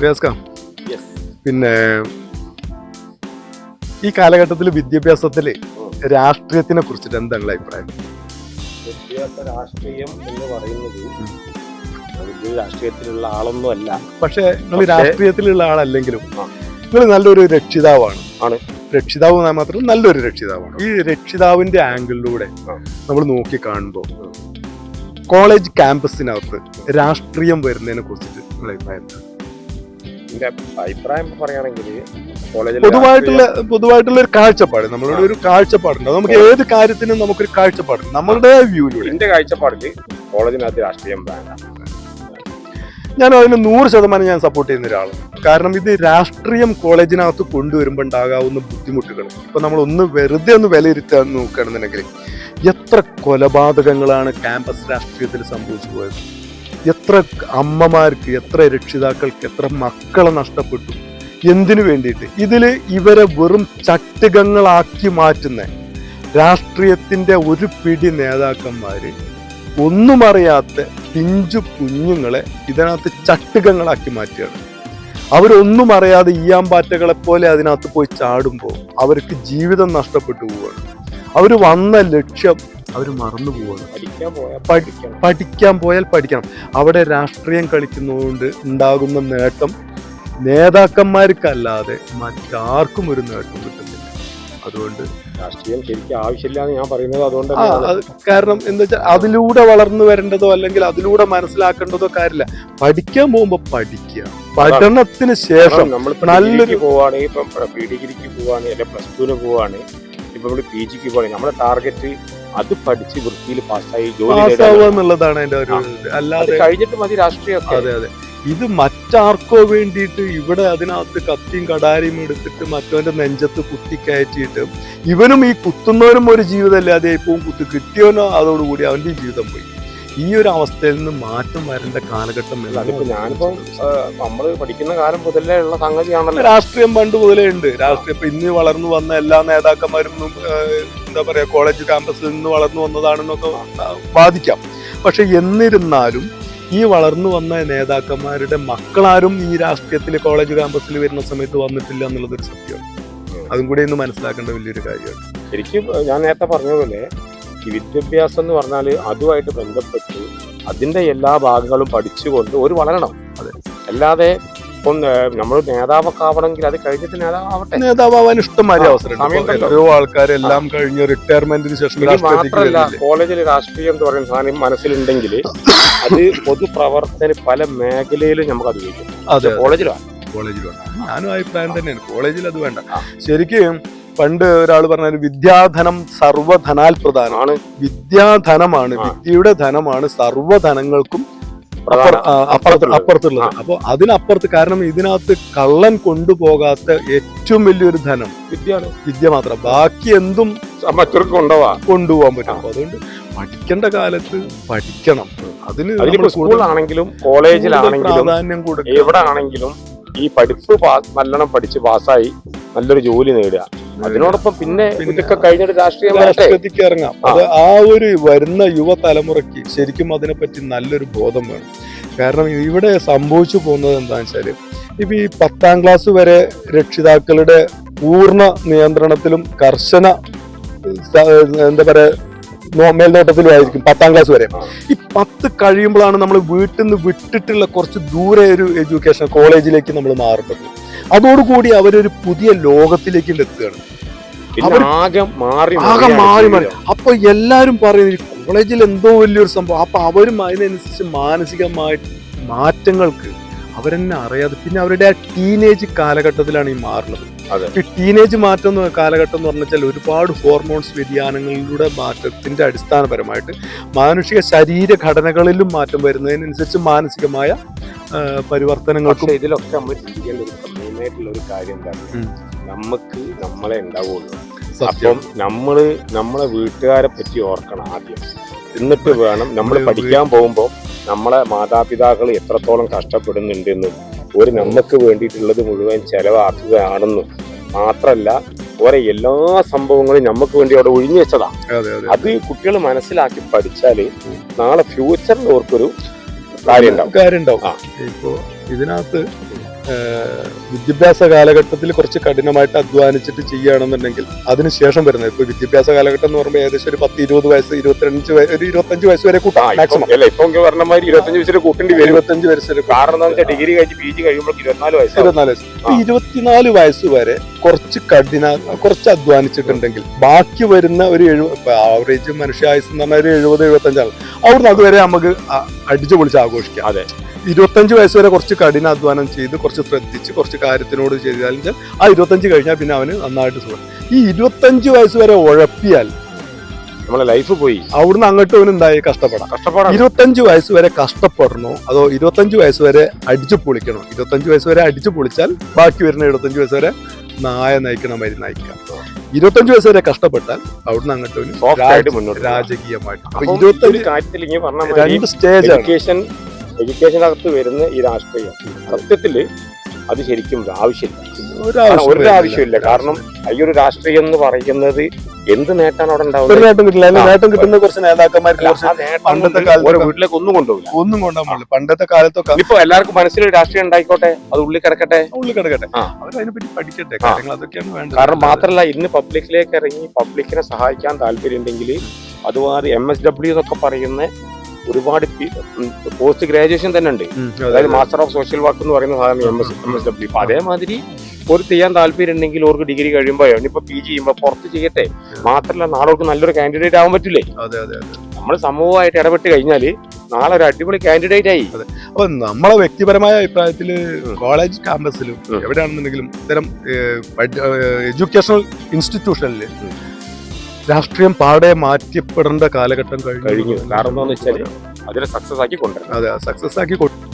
റിയാസ്ക പിന്നെ ഈ കാലഘട്ടത്തിൽ വിദ്യാഭ്യാസത്തിൽ രാഷ്ട്രീയത്തിനെ കുറിച്ചിട്ട് എന്താ നിങ്ങളെ അഭിപ്രായം? രാഷ്ട്രീയം എന്ന് പറയുന്നത് വലിയ രാഷ്ട്രീയത്തിലുള്ള ആളൊന്നും അല്ല. പക്ഷെ നിങ്ങൾ രാഷ്ട്രീയത്തിലുള്ള ആളല്ലെങ്കിലും നിങ്ങൾ നല്ലൊരു രക്ഷിതാവാണ്. ആണ്. രക്ഷിതാവ് മാത്രം നല്ലൊരു രക്ഷിതാവാണ്. ഈ രക്ഷിതാവിന്റെ ആംഗിളിലൂടെ നമ്മൾ നോക്കി കാണുമ്പോൾ കോളേജ് ക്യാമ്പസിനകത്ത് രാഷ്ട്രീയം വരുന്നതിനെ കുറിച്ചിട്ട് നിങ്ങളെ അഭിപ്രായം? എന്റെ അഭിപ്രായം പറയുകയാണെങ്കിൽ പൊതുവായിട്ടുള്ള പൊതുവായിട്ടുള്ള ഒരു കാഴ്ചപ്പാട് നമ്മളുടെ ഒരു കാഴ്ചപ്പാടുണ്ട്. നമുക്ക് ഏത് കാര്യത്തിനും നമുക്കൊരു കാഴ്ചപ്പാടുണ്ട് നമ്മളുടെ വ്യൂവിലൂടെ എന്റെ കാഴ്ചപ്പാടിൽ കോളേജിനകത്ത് രാഷ്ട്രീയം വേണ്ട. ഞാൻ അതിന് നൂറ് ശതമാനം ഞാൻ സപ്പോർട്ട് ചെയ്യുന്ന ഒരാളാണ് കാരണം ഇത് രാഷ്ട്രീയം കോളേജിനകത്ത് കൊണ്ടുവരുമ്പോൾ ഉണ്ടാകാവുന്ന ബുദ്ധിമുട്ടുകൾ ഇപ്പൊ നമ്മൾ ഒന്ന് വെറുതെ ഒന്ന് വിലയിരുത്താൻ നോക്കുകയാണെന്നുണ്ടെങ്കിൽ എത്ര കൊലപാതകങ്ങളാണ് ക്യാമ്പസ് രാഷ്ട്രീയത്തിൽ സംഭവിച്ചു പോയത്. എത്ര അമ്മമാർക്ക് എത്ര രക്ഷിതാക്കൾക്ക് എത്ര മക്കളെ നഷ്ടപ്പെട്ടു. എന്തിനു വേണ്ടിയിട്ട്? ഇതിൽ ഇവരെ വെറും ചട്ടുകങ്ങളാക്കി മാറ്റുന്ന രാഷ്ട്രീയത്തിന്റെ ഒരു പിടി നേതാക്കന്മാർ ഒന്നും അറിയാത്ത പിഞ്ചു കുഞ്ഞുങ്ങളെ ഇതിനകത്ത് ചട്ടുകങ്ങളാക്കി മാറ്റുകയാണ്. അവരൊന്നും അറിയാതെ ഈയാമ്പാറ്റകളെ പോലെ അതിനകത്ത് പോയി ചാടുമ്പോൾ അവർക്ക് ജീവിതം നഷ്ടപ്പെട്ടു പോവുകയാണ്. അവർ വന്ന ലക്ഷ്യം അവർ മറന്നു പോവുകയാണ് പഠിക്കാൻ പോയാൽ പഠിക്കണം. പഠിക്കാൻ പോയാൽ പഠിക്കണം. അവിടെ രാഷ്ട്രീയം കളിക്കുന്നതുകൊണ്ട് ഉണ്ടാകുന്ന നേട്ടം നേതാക്കന്മാർക്കല്ലാതെ മറ്റാർക്കും ഒരു നേട്ടം കിട്ടുന്നില്ല അതുകൊണ്ട് രാഷ്ട്രീയം ശരിക്കും ആവശ്യമില്ല എന്ന് ഞാൻ പറയുന്നത് അതുകൊണ്ട് അത് കാരണം എന്താ വെച്ചാൽ അതിലൂടെ വളർന്നു വരേണ്ടതോ അല്ലെങ്കിൽ അതിലൂടെ മനസ്സിലാക്കേണ്ടതോ കാര്യമില്ല. പഠിക്കാൻ പോകുമ്പോ പഠിക്കുക. പഠനത്തിന് ശേഷം നമ്മൾ നല്ലൊരു- പോവാണെങ്കിൽ ഇപ്പം പ്രീ ഡിഗ്രിക്ക് പോവാണെങ്കിൽ അല്ലെങ്കിൽ പ്ലസ് ടുവിന് പോവാണ് ഇപ്പൊ നമ്മൾ പി ജിക്ക് പോവാണെങ്കിൽ നമ്മുടെ ടാർഗറ്റ് അത് പഠിച്ച് വൃത്തിയിൽ പാസ്സായി ജോലി എന്നുള്ളതാണ് എന്റെ ഒരു ഇത്. അല്ലാതെ കഴിഞ്ഞിട്ട് മതി രാഷ്ട്രീയം അതെ അതെ. ഇത് മറ്റാർക്കോ വേണ്ടിയിട്ട് ഇവിടെ അതിനകത്ത് കത്തിയും കടാരിയും എടുത്തിട്ട് മറ്റവന്റെ നെഞ്ചത്ത് കുത്തി കയറ്റിയിട്ട് ഇവനും ഈ കുത്തുന്നവനും ഒരു ജീവിതമല്ലേ അതേ ഇപ്പം കുത്തി കിട്ടിയവനോ അതോടുകൂടി അവന്റെ ജീവിതം പോയി. ഈ ഒരു അവസ്ഥയിൽ നിന്ന് മാറ്റം വരേണ്ട കാലഘട്ടം അല്ല, അതിപ്പോ നമ്മൾ ഞാനിപ്പം നമ്മൾ പഠിക്കുന്ന കാലം മുതലേ ഉള്ള സംഗതിയാണല്ലോ. രാഷ്ട്രീയം പണ്ട് മുതലേ ഉണ്ട്. രാഷ്ട്രീയം ഇപ്പൊ ഇന്ന് വളർന്നു വന്ന എല്ലാ നേതാക്കന്മാരും എന്താ പറയാ കോളേജ് ക്യാമ്പസിൽ നിന്ന് വളർന്നു വന്നതാണെന്നൊക്കെ വാദിക്കാം. പക്ഷെ എന്നിരുന്നാലും ഈ വളർന്നു വന്ന നേതാക്കന്മാരുടെ മക്കളാരും ഈ രാഷ്ട്രീയത്തിൽ കോളേജ് ക്യാമ്പസിൽ വരുന്ന സമയത്ത് വന്നിട്ടില്ല എന്നുള്ളതൊരു സത്യമാണ്. അതും കൂടി ഇന്ന് മനസ്സിലാക്കേണ്ട വലിയൊരു കാര്യമാണ്. ശരിക്കും ഞാൻ നേരത്തെ പറഞ്ഞ പോലെ വിദ്യാഭ്യാസം എന്ന് പറഞ്ഞാൽ അതുമായിട്ട് ബന്ധപ്പെട്ട് അതിന്റെ എല്ലാ ഭാഗങ്ങളും പഠിച്ചുകൊണ്ട് ഒരു വളരണം. അല്ലാതെ ഒന്ന് നമ്മൾ നേതാവൊക്കെ ആവണമെങ്കിൽ അത് കഴിഞ്ഞിട്ട് നേതാവട്ടെ നേതാവാൻ ഇഷ്ടമായ അവസരം ആൾക്കാരെല്ലാം കഴിഞ്ഞ് റിട്ടയർമെന്റിന് ശേഷം മാത്രമല്ല കോളേജിൽ രാഷ്ട്രീയം എന്ന് പറയുന്ന സാധനം മനസ്സിലുണ്ടെങ്കിൽ അത് പൊതുപ്രവർത്തന പല മേഖലയിലും നമുക്ക് അത് ഉപയോഗിക്കും. അതെ കോളേജിലാണ് കോളേജിൽ വേണ്ട. ഞാനും അഭിപ്രായം തന്നെയാണ്. കോളേജിൽ അത് വേണ്ട. ശരിക്കും പണ്ട് ഒരാൾ പറഞ്ഞ വിദ്യാധനം സർവധനാൽ പ്രധാനമാണ് വിദ്യാധനമാണ്. വിദ്യയുടെ ധനമാണ് സർവധനങ്ങൾക്കും അപ്പുറത്തുള്ളത്. അപ്പൊ അതിനപ്പുറത്ത് കാരണം ഇതിനകത്ത് കള്ളൻ കൊണ്ടുപോകാത്ത ഏറ്റവും വലിയൊരു ധനം വിദ്യയാണ്. വിദ്യ മാത്രം. ബാക്കി എന്തും മറ്റൊരു കൊണ്ടുപോകാൻ പറ്റും. അപ്പൊ അതുകൊണ്ട് പഠിക്കേണ്ട കാലത്ത് പഠിക്കണം. അതിന് സ്കൂളാണെങ്കിലും സ്കൂളിലാണെങ്കിലും കോളേജിലാണെങ്കിലും പ്രാധാന്യം എവിടെ ആണെങ്കിലും ഈ പഠിപ്പ് നല്ലോണം പഠിച്ച് പാസ്സായി നല്ലൊരു ജോലി നേടുക. അതിനോടൊപ്പം പിന്നെ ഇതൊക്കെ കഴിഞ്ഞിട്ട് രാഷ്ട്രീയം രാഷ്ട്രീയത്തിലേക്ക് ഇറങ്ങാം. അത് ആ ഒരു വരുന്ന യുവതലമുറയ്ക്ക് ശരിക്കും അതിനെപ്പറ്റി നല്ലൊരു ബോധം വേണം. കാരണം ഇവിടെ സംഭവിച്ചു പോകുന്നത് എന്താണെന്ന് വെച്ചാൽ ഇപ്പൊ ഈ പത്താം ക്ലാസ് വരെ രക്ഷിതാക്കളുടെ പൂർണ നിയന്ത്രണത്തിലും കർശന എന്താ പറയാ നോ- മേൽനോട്ടത്തിലും ആയിരിക്കും പത്താം ക്ലാസ് വരെ. ഈ പത്ത് കഴിയുമ്പോഴാണ് നമ്മൾ വീട്ടിൽ നിന്ന് വിട്ടിട്ടുള്ള കുറച്ച് ദൂരെ ഒരു എഡ്യൂക്കേഷൻ കോളേജിലേക്ക് നമ്മൾ മാറുന്നത് അതോടുകൂടി അവരൊരു പുതിയ ലോകത്തിലേക്ക് എത്തുകയാണ്. ആകെ മാറി മാറി അപ്പൊ എല്ലാരും പറയുന്നത് ഈ കോളേജിൽ എന്തോ വലിയൊരു സംഭവം. അപ്പൊ അവരും അതിനനുസരിച്ച് മാനസികമായി മാറ്റങ്ങൾക്ക് അവരെന്നെ അറിയാതെ പിന്നെ അവരുടെ ആ ടീനേജ് കാലഘട്ടത്തിലാണ് ഈ മാറുന്നത്. ഈ ടീനേജ് മാറ്റം കാലഘട്ടം എന്ന് പറഞ്ഞാൽ ഒരുപാട് ഹോർമോൺസ് വ്യതിയാനങ്ങളിലൂടെ മാറ്റത്തിന്റെ അടിസ്ഥാനപരമായിട്ട് മാനുഷിക ശരീരഘടനകളിലും മാറ്റം വരുന്നതിനനുസരിച്ച് മാനസികമായ പരിവർത്തനങ്ങൾക്ക് ഇതിലൊക്കെ നമ്മൾ ചിന്തിക്കേണ്ട ഒരു കാര്യം എന്താണ് നമുക്ക് നമ്മളെ ഉണ്ടാവുള്ളൂ. അപ്പം നമ്മൾ നമ്മളെ വീട്ടുകാരെ പറ്റി ഓർക്കണം ആദ്യം. എന്നിട്ട് വേണം നമ്മൾ പഠിക്കാൻ പോകുമ്പോൾ നമ്മളെ മാതാപിതാക്കൾ എത്രത്തോളം കഷ്ടപ്പെടുന്നുണ്ടെന്നും ഒരു നമുക്ക് വേണ്ടിയിട്ടുള്ളത് മുഴുവൻ ചെലവാക്കുകയാണെന്നും മാത്രല്ല ഓരോ എല്ലാ സംഭവങ്ങളും നമുക്ക് വേണ്ടി അവിടെ ഒഴിഞ്ഞു വെച്ചതാ. അതെ കുട്ടികൾ മനസ്സിലാക്കി പഠിച്ചാൽ നാളെ ഫ്യൂച്ചറിൽ ഓർക്കൊരു കാര്യം ഉണ്ടാവും കാര്യം ഉണ്ടാവും ഇതിനകത്ത് വിദ്യാഭ്യാസ കാലഘട്ടത്തിൽ കുറച്ച് കഠിനമായിട്ട് അധ്വാനിച്ചിട്ട് ചെയ്യുകയാണെന്നുണ്ടെങ്കിൽ അതിനുശേഷം വരുന്നത്. ഇപ്പൊ വിദ്യാഭ്യാസ കാലഘട്ടം എന്ന് പറയുമ്പോൾ ഏകദേശം ഒരു പത്ത് ഇരുപത് വയസ്സ് ഇരുപത്തിരണ്ട് വയ- ഒരു ഇരുപത്തഞ്ച് വയസ്സ് വരെ കൂട്ടാം മാക്സിമം അല്ല ഇപ്പൊ പറഞ്ഞ മാതിരി ഇരുപത്തഞ്ച് വയസ്സിൽ കൂട്ടേണ്ടി വരും. ഇരുപത്തഞ്ച് വയസ്സ് കാരണം എന്താ വെച്ചാൽ ഡിഗ്രി കഴിഞ്ഞ് പി ജി കഴിയുമ്പോൾ ഇരുപത്തിനാല് വയസ്സ് ഇരുപത്തിനാല് വയസ്സ്. ഇരുപത്തിനാല് വയസ്സ് വരെ കുറച്ച് കഠിന കുറച്ച് അധ്വാനിച്ചിട്ടുണ്ടെങ്കിൽ ബാക്കി വരുന്ന ഒരു എഴുപത് ആവറേജ് മനുഷ്യായുസ് എന്ന് പറഞ്ഞാൽ ഒരു എഴുപത് എഴുപത്തഞ്ചാണ്. അവിടുന്ന് അതുവരെ നമുക്ക് അടിച്ചു പൊളിച്ച് ആഘോഷിക്കാം. അതെ. ഇരുപത്തഞ്ച് വയസ്സ് വരെ കുറച്ച് കഠിന അധ്വാനം ചെയ്ത് കുറച്ച് ശ്രദ്ധിച്ച് കുറച്ച് കാര്യത്തിനോട് ചെയ്താൽ ആ ഇരുപത്തഞ്ച് കഴിഞ്ഞാൽ പിന്നെ അവന് നന്നായിട്ട് സുഖം. ഈ ഇരുപത്തഞ്ച് വയസ്സ് വരെ ഉഴപ്പിയാൽ നമ്മളെ ലൈഫ് പോയി. അവിടുന്ന് അങ്ങോട്ട് എന്തായി? കഷ്ടപ്പെടാം. കഷ്ടപ്പെടാം ഇരുപത്തഞ്ച് വയസ്സ് വരെ കഷ്ടപ്പെടണോ? അതോ ഇരുപത്തഞ്ച് വയസ്സ് വരെ അടിച്ചു പൊളിക്കണോ? ഇരുപത്തഞ്ച് വയസ്സ് വരെ അടിച്ചു പൊളിച്ചാൽ ബാക്കി വരുന്ന എഴുപത്തഞ്ച് വയസ്സ് വരെ നായ നയിക്കണ മാതിരി നയിക്കാം. ഇരുപത്തഞ്ച് വയസ്സ് വരെ കഷ്ടപ്പെട്ടാൽ അവിടുന്ന് അങ്ങോട്ട്. രാജകീയമായിട്ട്. ഇരുപത്തഞ്ച് രണ്ട് സ്റ്റേജ് എഡ്യൂക്കേഷൻ എഡ്യൂക്കേഷനകത്ത് വരുന്ന ഈ രാഷ്ട്രീയം സത്യത്തിൽ അത് ശരിക്കും ആവശ്യമില്ല ഒരു ആവശ്യമില്ല കാരണം ഈ ഒരു രാഷ്ട്രീയം എന്ന് പറയുന്നത് എന്ത് നേട്ടാണ് അവിടെ ഒരു ഉണ്ടാവുന്നത് നേട്ടം കിട്ടില്ല. അതിന് നേട്ടം കിട്ടുന്ന കുറച്ച് നേതാക്കന്മാർക്ക് കുറച്ച് പണ്ടത്തെ കൊണ്ട് കാലത്ത് ഓരോ വീട്ടിലേക്ക് ഒന്നും കൊണ്ടുപോകില്ല. ഒന്നും കൊണ്ടാൻ പാടില്ല. പണ്ടത്തെ കാലത്തൊക്കെ ഇപ്പൊ എല്ലാവർക്കും മനസ്സിൽ രാഷ്ട്രീയം ഉണ്ടായിക്കോട്ടെ? അത് ഉള്ളിൽ കിടക്കട്ടെ? ഉള്ളിൽ കിടക്കട്ടെ. ആ. അവരതിനെ പറ്റി പഠിക്കട്ടെ. കാര്യങ്ങൾ അതൊക്കെയാണ് വേണ്ടത്. കാരണം മാത്രമല്ല ഇന്ന് പബ്ലിക്കിലേക്ക് ഇറങ്ങി പബ്ലിക്കിനെ സഹായിക്കാൻ താല്പര്യം ഉണ്ടെങ്കിൽ അതുമാതിരി എം എസ് ഡബ്ല്യു എന്നൊക്കെ പറയുന്ന ഒരുപാട് പോസ്റ്റ് ഗ്രാജുവേഷൻ തന്നെ ഉണ്ട്. അതായത് മാസ്റ്റർ ഓഫ് സോഷ്യൽ വർക്ക് എന്ന് പറയുന്ന സാധനം M S M S W അപ്പൊ അതേമാതിരി ഒരു ചെയ്യാൻ താല്പര്യം ഉണ്ടെങ്കിൽ അവർക്ക് ഡിഗ്രി കഴിയുമ്പോൾ ഇനിയിപ്പോ പി ജി ചെയ്യുമ്പോൾ പുറത്ത് ചെയ്യട്ടെ. മാത്രമല്ല നാളെ അവർക്ക് നല്ലൊരു കാൻഡിഡേറ്റ് ആവാൻ പറ്റില്ലേ? നമ്മൾ സമൂഹമായിട്ട് ഇടപെട്ട് കഴിഞ്ഞാൽ നാളെ ഒരു അടിപൊളി കാൻഡിഡേറ്റ് ആയി. അപ്പൊ നമ്മളെ വ്യക്തിപരമായ അഭിപ്രായത്തിൽ. കോളേജ് ക്യാമ്പസിലും. എവിടെയാണെന്നുണ്ടെങ്കിലും ഇത്തരം എഡ്യൂക്കേഷണൽ ഇൻസ്റ്റിറ്റ്യൂഷനിൽ ഉം. രാഷ്ട്രീയം പാടെ മാറ്റപ്പെടേണ്ട കാലഘട്ടം കഴിഞ്ഞു. കഴിഞ്ഞു. കാരണം എന്താണെന്ന് വെച്ചാൽ അതിനെ സക്സസ് ആക്കി കൊണ്ടുവരണം. അതെ സക്സസ് ആക്കി കൊ-